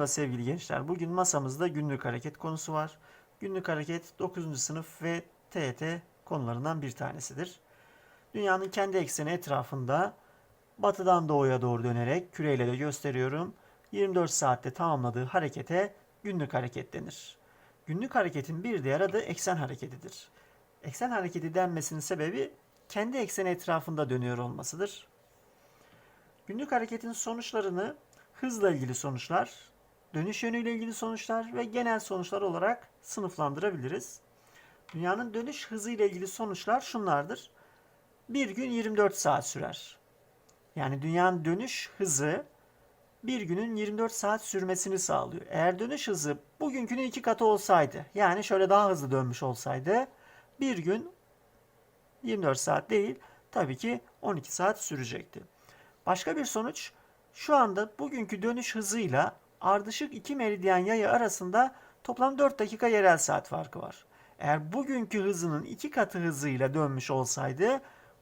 Merhaba sevgili gençler. Bugün masamızda günlük hareket konusu var. Günlük hareket 9. sınıf ve TET konularından bir tanesidir. Dünyanın kendi ekseni etrafında batıdan doğuya doğru dönerek küreyle de gösteriyorum. 24 saatte tamamladığı harekete günlük hareket denir. Günlük hareketin bir diğer adı eksen hareketidir. Eksen hareketi denmesinin sebebi kendi ekseni etrafında dönüyor olmasıdır. Günlük hareketin sonuçlarını hızla ilgili sonuçlar, dönüş yönüyle ilgili sonuçlar ve genel sonuçlar olarak sınıflandırabiliriz. Dünyanın dönüş hızı ile ilgili sonuçlar şunlardır. Bir gün 24 saat sürer. Yani dünyanın dönüş hızı bir günün 24 saat sürmesini sağlıyor. Eğer dönüş hızı bugünkünün iki katı olsaydı, yani şöyle daha hızlı dönmüş olsaydı bir gün 24 saat değil, tabii ki 12 saat sürecekti. Başka bir sonuç, şu anda bugünkü dönüş hızıyla ardışık iki meridyen yayı arasında toplam 4 dakika yerel saat farkı var. Eğer bugünkü hızının iki katı hızıyla dönmüş olsaydı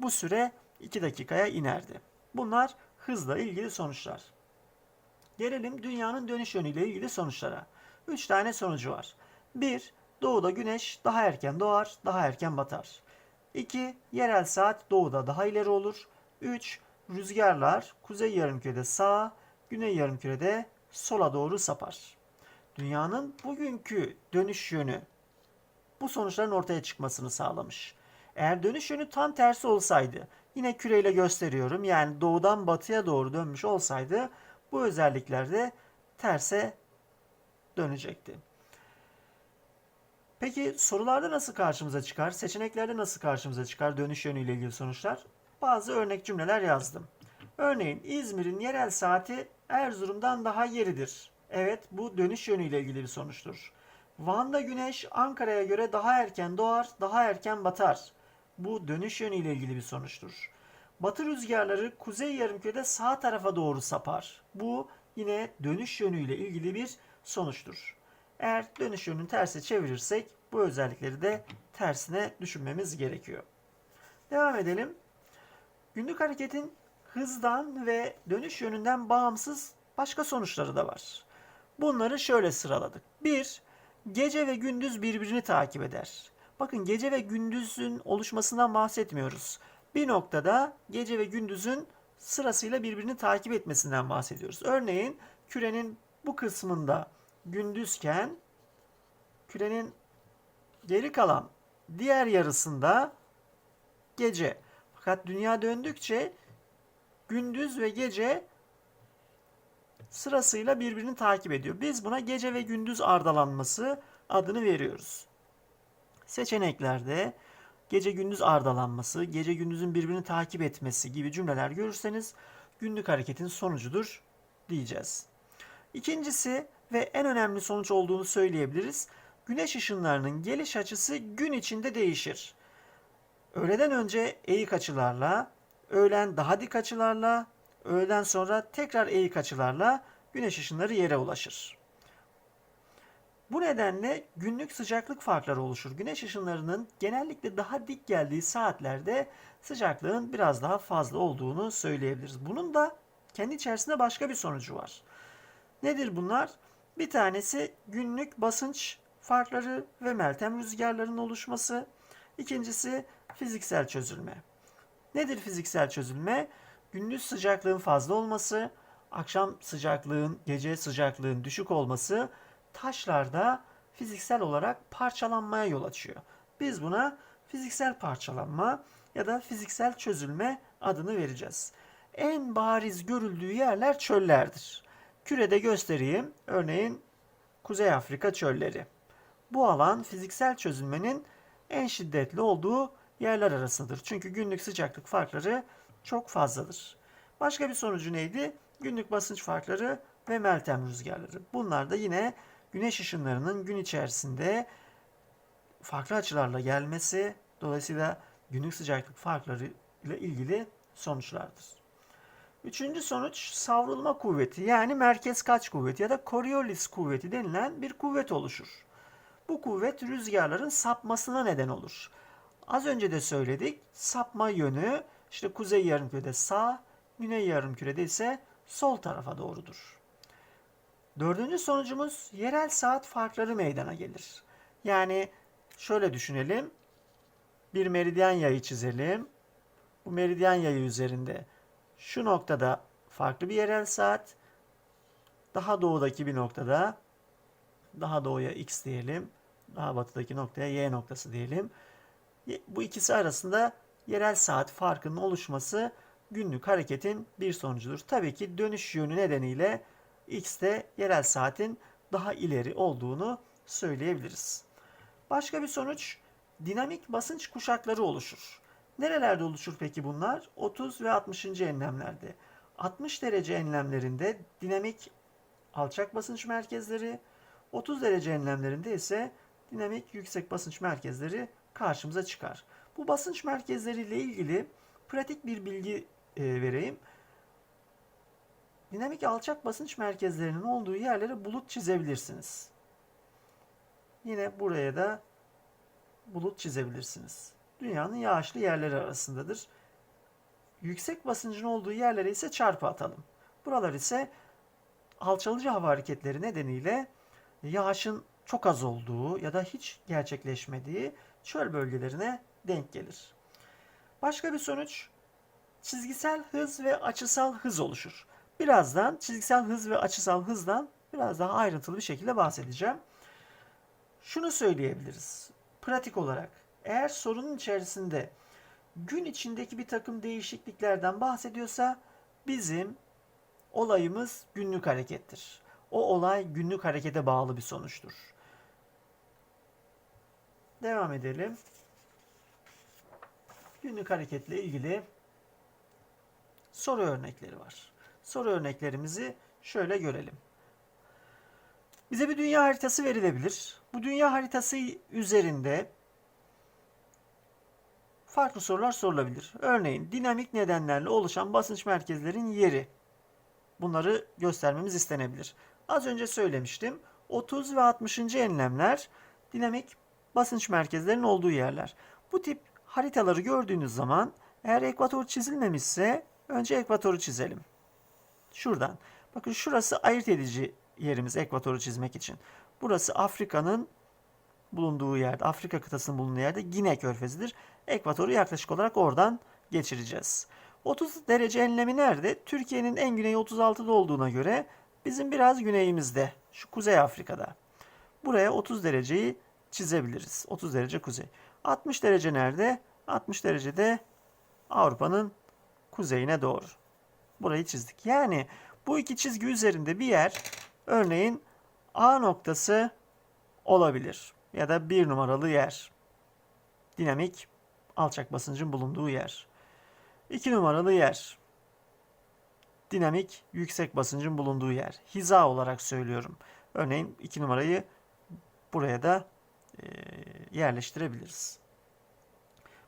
bu süre 2 dakikaya inerdi. Bunlar hızla ilgili sonuçlar. Gelelim dünyanın dönüş yönüyle ilgili sonuçlara. 3 tane sonucu var. 1. Doğuda güneş daha erken doğar, daha erken batar. 2. Yerel saat doğuda daha ileri olur. 3. Rüzgarlar kuzey yarımkürede sağa, güney yarımkürede sola doğru sapar. Dünyanın bugünkü dönüş yönü bu sonuçların ortaya çıkmasını sağlamış. Eğer dönüş yönü tam tersi olsaydı, yine küreyle gösteriyorum yani doğudan batıya doğru dönmüş olsaydı bu özellikler de terse dönecekti. Peki sorularda nasıl karşımıza çıkar? Seçeneklerde nasıl karşımıza çıkar dönüş yönüyle ilgili sonuçlar? Bazı örnek cümleler yazdım. Örneğin İzmir'in yerel saati Erzurum'dan daha geridir. Evet bu dönüş yönüyle ilgili bir sonuçtur. Van'da güneş Ankara'ya göre daha erken doğar, daha erken batar. Bu dönüş yönüyle ilgili bir sonuçtur. Batı rüzgarları kuzey yarımkürede sağ tarafa doğru sapar. Bu yine dönüş yönüyle ilgili bir sonuçtur. Eğer dönüş yönünü terse çevirirsek bu özellikleri de tersine düşünmemiz gerekiyor. Devam edelim. Günlük hareketin hızdan ve dönüş yönünden bağımsız başka sonuçları da var. Bunları şöyle sıraladık. 1. Gece ve gündüz birbirini takip eder. Bakın gece ve gündüzün oluşmasından bahsetmiyoruz. Bir noktada gece ve gündüzün sırasıyla birbirini takip etmesinden bahsediyoruz. Örneğin kürenin bu kısmında gündüzken kürenin geri kalan diğer yarısında gece. Fakat dünya döndükçe gündüz ve gece sırasıyla birbirini takip ediyor. Biz buna gece ve gündüz ardalanması adını veriyoruz. Seçeneklerde gece gündüz ardalanması, gece gündüzün birbirini takip etmesi gibi cümleler görürseniz günlük hareketin sonucudur diyeceğiz. İkincisi ve en önemli sonuç olduğunu söyleyebiliriz. Güneş ışınlarının geliş açısı gün içinde değişir. Öğleden önce eğik açılarla, öğlen daha dik açılarla, öğleden sonra tekrar eğik açılarla güneş ışınları yere ulaşır. Bu nedenle günlük sıcaklık farkları oluşur. Güneş ışınlarının genellikle daha dik geldiği saatlerde sıcaklığın biraz daha fazla olduğunu söyleyebiliriz. Bunun da kendi içerisinde başka bir sonucu var. Nedir bunlar? Bir tanesi günlük basınç farkları ve meltem rüzgarlarının oluşması. İkincisi fiziksel çözülme. Nedir fiziksel çözülme? Gündüz sıcaklığın fazla olması, akşam sıcaklığın, gece sıcaklığın düşük olması taşlarda fiziksel olarak parçalanmaya yol açıyor. Biz buna fiziksel parçalanma ya da fiziksel çözülme adını vereceğiz. En bariz görüldüğü yerler çöllerdir. Kürede göstereyim. Örneğin Kuzey Afrika çölleri. Bu alan fiziksel çözülmenin en şiddetli olduğu yerler arasındadır. Çünkü günlük sıcaklık farkları çok fazladır. Başka bir sonucu neydi? Günlük basınç farkları ve meltem rüzgarları. Bunlar da yine güneş ışınlarının gün içerisinde farklı açılarla gelmesi dolayısıyla günlük sıcaklık farkları ile ilgili sonuçlardır. Üçüncü sonuç savrulma kuvveti yani merkez kaç kuvveti ya da Coriolis kuvveti denilen bir kuvvet oluşur. Bu kuvvet rüzgarların sapmasına neden olur. Az önce de söyledik sapma yönü işte kuzey yarımkürede sağ, güney yarımkürede ise sol tarafa doğrudur. Dördüncü sonucumuz yerel saat farkları meydana gelir. Yani şöyle düşünelim. Bir meridyen yayı çizelim. Bu meridyen yayı üzerinde şu noktada farklı bir yerel saat, daha doğudaki bir noktada daha doğuya x diyelim, daha batıdaki noktaya y noktası diyelim. Bu ikisi arasında yerel saat farkının oluşması günlük hareketin bir sonucudur. Tabii ki dönüş yönü nedeniyle x'te yerel saatin daha ileri olduğunu söyleyebiliriz. Başka bir sonuç dinamik basınç kuşakları oluşur. Nerelerde oluşur peki bunlar? 30 ve 60. enlemlerde. 60 derece enlemlerinde dinamik alçak basınç merkezleri, 30 derece enlemlerinde ise dinamik yüksek basınç merkezleri karşımıza çıkar. Bu basınç merkezleriyle ilgili pratik bir bilgi e, vereyim. Dinamik alçak basınç merkezlerinin olduğu yerlere bulut çizebilirsiniz. Yine buraya da bulut çizebilirsiniz. Dünyanın yağışlı yerleri arasındadır. Yüksek basıncın olduğu yerlere ise çarpı atalım. Buralar ise alçalıcı hava hareketleri nedeniyle yağışın çok az olduğu ya da hiç gerçekleşmediği çöl bölgelerine denk gelir. Başka bir sonuç çizgisel hız ve açısal hız oluşur. Birazdan çizgisel hız ve açısal hızdan biraz daha ayrıntılı bir şekilde bahsedeceğim. Şunu söyleyebiliriz. Pratik olarak eğer sorunun içerisinde gün içindeki bir takım değişikliklerden bahsediyorsa bizim olayımız günlük harekettir. O olay günlük harekete bağlı bir sonuçtur. Devam edelim. Günlük hareketle ilgili soru örnekleri var. Soru örneklerimizi şöyle görelim. Bize bir dünya haritası verilebilir. Bu dünya haritası üzerinde farklı sorular sorulabilir. Örneğin dinamik nedenlerle oluşan basınç merkezlerin yeri. Bunları göstermemiz istenebilir. Az önce söylemiştim. 30 ve 60. enlemler dinamik basınç merkezlerinin olduğu yerler. Bu tip haritaları gördüğünüz zaman eğer ekvator çizilmemişse önce ekvatoru çizelim. Şuradan. Bakın şurası ayırt edici yerimiz ekvatoru çizmek için. Burası Afrika'nın bulunduğu yerde, Afrika kıtasının bulunduğu yerde Gine Körfezi'dir. Ekvatoru yaklaşık olarak oradan geçireceğiz. 30 derece enlemi nerede? Türkiye'nin en güneyi 36'da olduğuna göre bizim biraz güneyimizde. Şu Kuzey Afrika'da. Buraya 30 dereceyi çizebiliriz. 30 derece kuzey. 60 derece nerede? 60 derecede Avrupa'nın kuzeyine doğru. Burayı çizdik. Yani bu iki çizgi üzerinde bir yer örneğin A noktası olabilir. Ya da bir numaralı yer. Dinamik alçak basıncın bulunduğu yer. 2 numaralı yer. Dinamik yüksek basıncın bulunduğu yer. Hiza olarak söylüyorum. Örneğin 2 numarayı buraya da yerleştirebiliriz.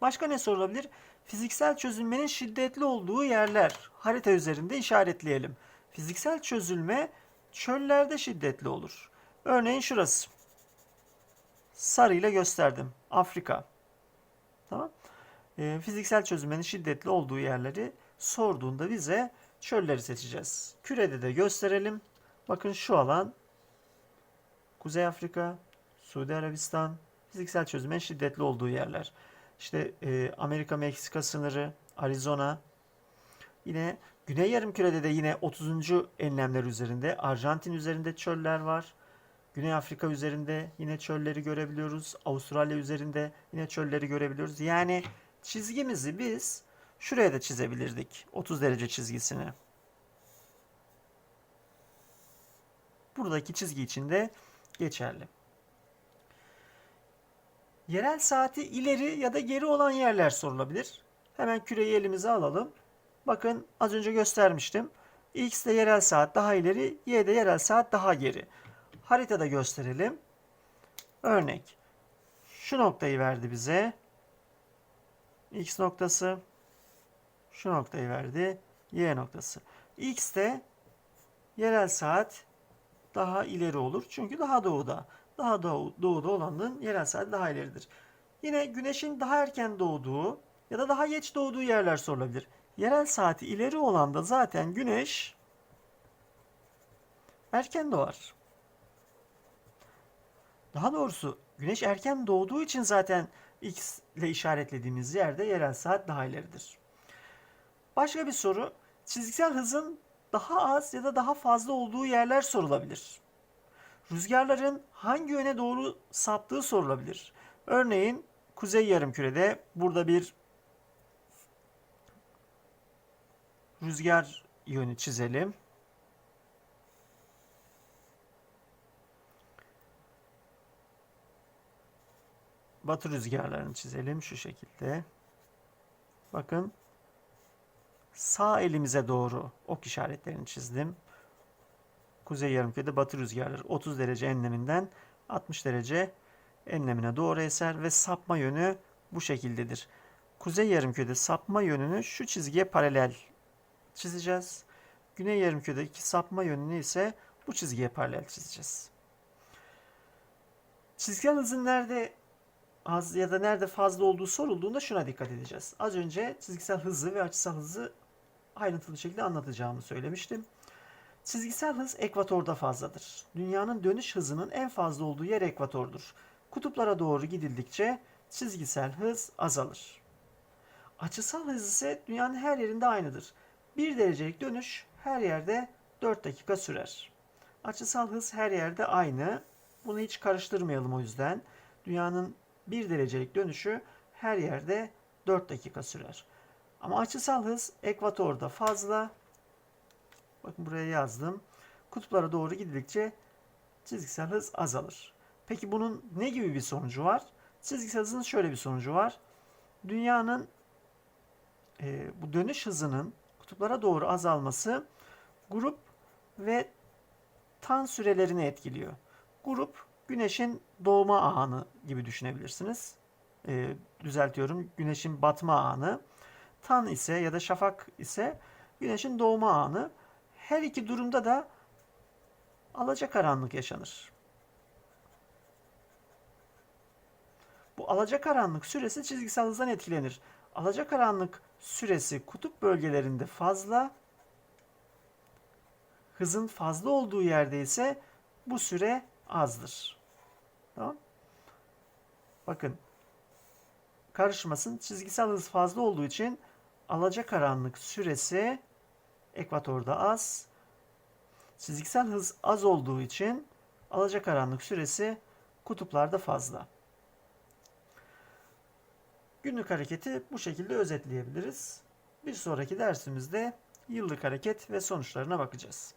Başka ne sorulabilir? Fiziksel çözülmenin şiddetli olduğu yerler harita üzerinde işaretleyelim. Fiziksel çözülme çöllerde şiddetli olur. Örneğin şurası. Sarı ile gösterdim. Afrika. Tamam. E, fiziksel çözülmenin şiddetli olduğu yerleri sorduğunda bize çölleri seçeceğiz. Kürede de gösterelim. Bakın şu alan Kuzey Afrika, Suudi Arabistan fiziksel çözülmenin şiddetli olduğu yerler. İşte e, Amerika-Meksika sınırı, Arizona. Yine Güney Yarımküre'de de yine 30. enlemler üzerinde, Arjantin üzerinde çöller var. Güney Afrika üzerinde yine çölleri görebiliyoruz. Avustralya üzerinde yine çölleri görebiliyoruz. Yani çizgimizi biz şuraya da çizebilirdik. 30 derece çizgisini. Buradaki çizgi için de geçerli. Yerel saati ileri ya da geri olan yerler sorulabilir. Hemen küreyi elimize alalım. Bakın az önce göstermiştim. X'de yerel saat daha ileri, Y'de yerel saat daha geri. Haritada gösterelim. Örnek. Şu noktayı verdi bize. X noktası. Şu noktayı verdi. Y noktası. X'te yerel saat daha ileri olur. Çünkü daha doğuda. Daha doğu, doğuda olanın yerel saati daha ileridir. Yine güneşin daha erken doğduğu ya da daha geç doğduğu yerler sorulabilir. Yerel saati ileri olan da zaten güneş erken doğar. Daha doğrusu güneş erken doğduğu için zaten X ile işaretlediğimiz yerde yerel saat daha ileridir. Başka bir soru. Çizgisel hızın daha az ya da daha fazla olduğu yerler sorulabilir. Rüzgarların hangi yöne doğru saptığı sorulabilir. Örneğin kuzey yarımkürede burada bir rüzgar yönü çizelim. Batı rüzgarlarını çizelim şu şekilde. Bakın sağ elimize doğru ok işaretlerini çizdim. Kuzey yarımkürede batı rüzgarları 30 derece enleminden 60 derece enlemine doğru eser ve sapma yönü bu şekildedir. Kuzey yarımkürede sapma yönünü şu çizgiye paralel çizeceğiz. Güney yarımküredeki sapma yönünü ise bu çizgiye paralel çizeceğiz. Çizgisel hızın nerede az ya da nerede fazla olduğu sorulduğunda şuna dikkat edeceğiz. Az önce çizgisel hızı ve açısal hızı ayrıntılı şekilde anlatacağımı söylemiştim. Çizgisel hız ekvatorda fazladır. Dünyanın dönüş hızının en fazla olduğu yer ekvatordur. Kutuplara doğru gidildikçe çizgisel hız azalır. Açısal hız ise dünyanın her yerinde aynıdır. 1 derecelik dönüş her yerde 4 dakika sürer. Açısal hız her yerde aynı. Bunu hiç karıştırmayalım o yüzden. Dünyanın 1 derecelik dönüşü her yerde 4 dakika sürer. Ama açısal hız ekvatorda fazla. Bakın buraya yazdım. Kutuplara doğru gidildikçe çizgisel hız azalır. Peki bunun ne gibi bir sonucu var? Çizgisel hızın şöyle bir sonucu var. Dünyanın e, bu dönüş hızının kutuplara doğru azalması grup ve tan sürelerini etkiliyor. Grup güneşin doğma anı gibi düşünebilirsiniz. E, düzeltiyorum. Güneşin batma anı. Tan ise ya da şafak ise güneşin doğma anı. Her iki durumda da alacakaranlık yaşanır. Bu alacakaranlık süresi çizgisel hızdan etkilenir. Alacakaranlık süresi kutup bölgelerinde fazla, hızın fazla olduğu yerde ise bu süre azdır. Tamam? Bakın karışmasın. Çizgisel hız fazla olduğu için alacakaranlık süresi ekvatorda az. Çizgisel hız az olduğu için alacakaranlık süresi kutuplarda fazla. Günlük hareketi bu şekilde özetleyebiliriz. Bir sonraki dersimizde yıllık hareket ve sonuçlarına bakacağız.